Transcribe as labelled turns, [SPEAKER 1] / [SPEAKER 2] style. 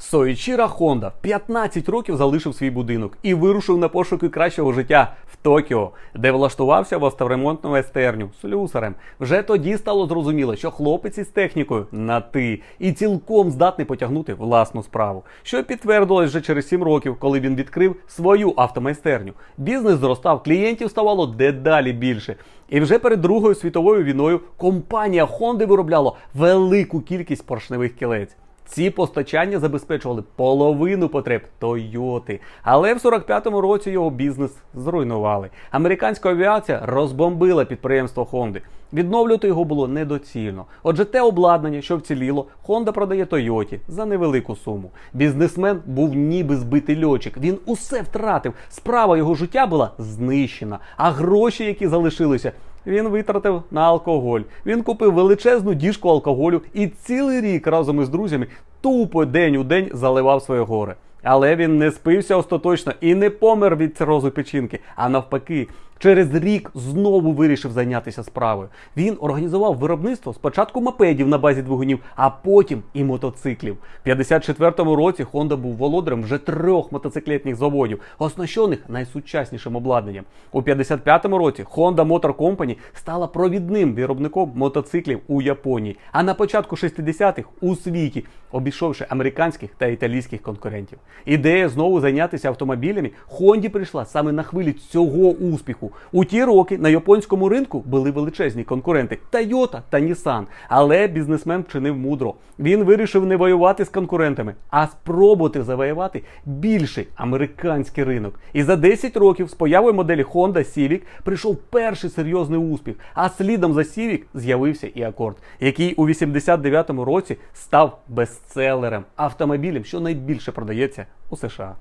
[SPEAKER 1] Соїчіра Хонда в 15 років залишив свій будинок і вирушив на пошуки кращого життя в Токіо, де влаштувався в авторемонтну майстерню слюсарем. Вже тоді стало зрозуміло, що хлопець із технікою на ти і цілком здатний потягнути власну справу. Що підтвердилось вже через 7 років, коли він відкрив свою автомайстерню. Бізнес зростав, клієнтів ставало дедалі більше. І вже перед Другою світовою війною компанія Honda виробляла велику кількість поршневих кілець. Ці постачання забезпечували половину потреб Тойоти. Але в 45-му році його бізнес зруйнували. Американська авіація розбомбила підприємство Хонди. Відновлювати його було недоцільно. Отже, те обладнання, що вціліло, Honda продає Тойоті за невелику суму. Бізнесмен був ніби збитий льотчик. Він усе втратив. Справа його життя була знищена, а гроші, які залишилися, він витратив на алкоголь. Він купив величезну діжку алкоголю і цілий рік разом із друзями тупо день у день заливав своє горе. Але він не спився остаточно і не помер від цирозу печінки, а навпаки, через рік знову вирішив зайнятися справою. Він організував виробництво спочатку мопедів на базі двигунів, а потім і мотоциклів. В 54-му році Honda був володарем вже трьох мотоциклетних заводів, оснащених найсучаснішим обладнанням. У 55-му році Honda Motor Company стала провідним виробником мотоциклів у Японії, а на початку 60-х у світі, обійшовши американських та італійських конкурентів. Ідея знову зайнятися автомобілями Хонді прийшла саме на хвилі цього успіху. У ті роки на японському ринку були величезні конкуренти Toyota та Nissan. Але бізнесмен вчинив мудро. Він вирішив не воювати з конкурентами, а спробувати завоювати більший американський ринок. І за 10 років з появою моделі Honda Civic прийшов перший серйозний успіх. А слідом за Civic з'явився і Accord, який у 89-му році став бестселером, автомобілем, що найбільше продається у США.